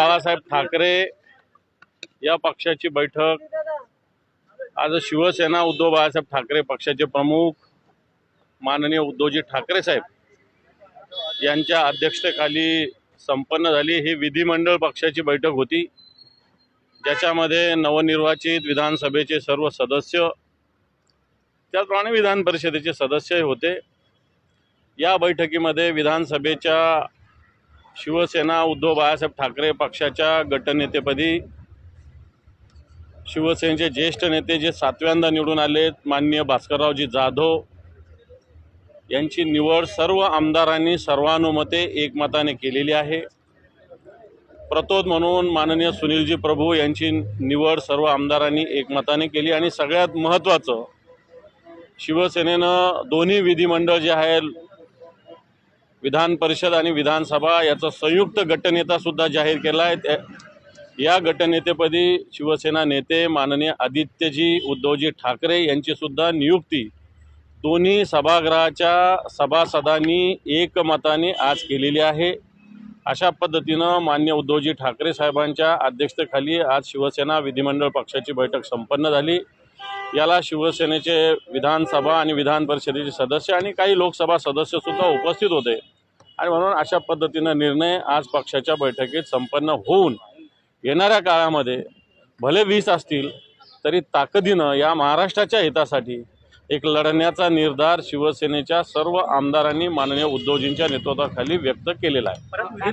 बाळासाहेब ठाकरे या पक्षाची बैठक. आज शिवसेना उद्धव बाळासाहेब ठाकरे पक्षाचे प्रमुख माननीय उद्धवजी ठाकरे साहेब यांच्या अध्यक्षतेखाली संपन्न झाली. ही विधिमंडळ पक्षाची बैठक होती. ज्याच्यामध्ये नवनिर्वाचित विधानसभेचे सर्व सदस्य त्याचप्रमाणे विधान परिषदेचे सदस्यही होते. या बैठकीमध्ये विधानसभेच्या शिवसेना उद्धव बाळासाहेब ठाकरे पक्षाच्या गटनेतेपदी शिवसेनेचे ज्येष्ठ नेते जे सातव्यांदा निवडून आलेत माननीय भास्कररावजी जाधव यांची निवड सर्व आमदारांनी सर्वानुमते एकमताने केलेली आहे. प्रतोद म्हणून माननीय सुनीलजी प्रभू यांची निवड सर्व आमदारांनी एकमताने केली आणि सगळ्यात महत्त्वाचं शिवसेनेनं दोन्ही विधिमंडळ जे आहे विधान परिषद आणि विधानसभा याचा संयुक्त गटनेतासुद्धा जाहीर केला आहे. त्या या गटनेतेपदी शिवसेना नेते माननीय आदित्यजी उद्धवजी ठाकरे यांचीसुद्धा नियुक्ती दोन्ही सभागृहाच्या सभासदांनी एकमताने आज केलेली आहे. अशा पद्धतीनं मान्य उद्धवजी ठाकरे साहेबांच्या अध्यक्षतेखाली आज शिवसेना विधिमंडळ पक्षाची बैठक संपन्न झाली. याला शिवसेनेचे विधानसभा आणि विधान परिषदेचे सदस्य आणि काही लोकसभा सदस्यसुद्धा उपस्थित होते. आणि म्हणून अशा पद्धतीनं निर्णय आज पक्षाच्या बैठकीत संपन्न होऊन येणाऱ्या काळामध्ये भले वीस असतील तरी ताकदीनं या महाराष्ट्राच्या हितासाठी एक लढण्याचा निर्धार शिवसेनेच्या सर्व आमदारांनी माननीय उद्धवजींच्या नेतृत्वाखाली व्यक्त केलेला आहे.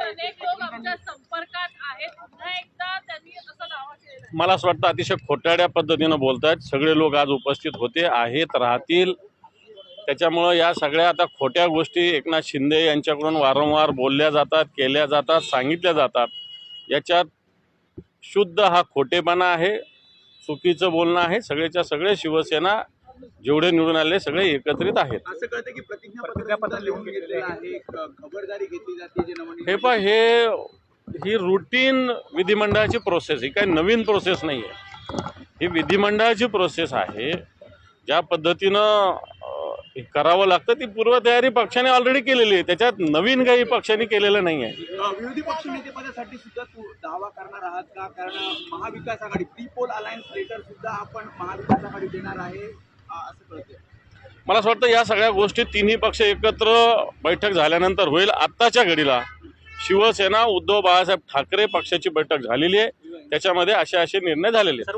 अनेक लोक आमच्या संपर्कात आहेत. पुन्हा एकदा त्यांनी असं दावा केलेला आहे. मला असं वाटतं अतिशय खोटाड्या पद्धतीनं बोलत आहेत सगळे लोक आज उपस्थित होते आहेत राहतील. त्याच्यामुळं या सगळ्या आता खोट्या गोष्टी एकनाथ शिंदे यांच्याकडून वारंवार बोलल्या जातात केल्या जातात सांगितल्या जातात. याच्यात शुद्ध हा खोटेपणा आहे चुकीचं बोलणं आहे. सगळेच्या सगळे शिवसेना जेवढे निवडून आले सगळे एकत्रित आहेत. असं कळतं की प्रतिज्ञापत्र लिहून घेतलेलं आहे. खबरदारी घेतली जाते जे हे पहा हे ही रुटीन विधिमंडळाची प्रोसेस ही काही नवीन प्रोसेस नाही आहे ही विधिमंडळाची प्रोसेस आहे. ज्या पद्धतीनं करावं लागतं ती पूर्वतयारी पक्षाने ऑलरेडी केलेली आहे. त्याच्यात नवीन काही पक्षाने केलेलं नाही आहे विरोधी पक्ष नेतेपदासाठी सुद्धा तू दावा करणार आहात का? कारण Mahavikas Aghadi pre poll alliance letter सुद्धा आपण महाविकास आघाडी देणार आहे असं कळतंय. मला असं वाटतं या सगळ्या गोष्टी तिन्ही पक्ष एकत्र बैठक झाल्यानंतर होईल. आत्ताच्या घडीला शिवसेना उद्धव बाळासाहेब ठाकरे पक्षाची बैठक झालेली आहे. त्याच्यामध्ये असे असे निर्णय झालेले आहेत.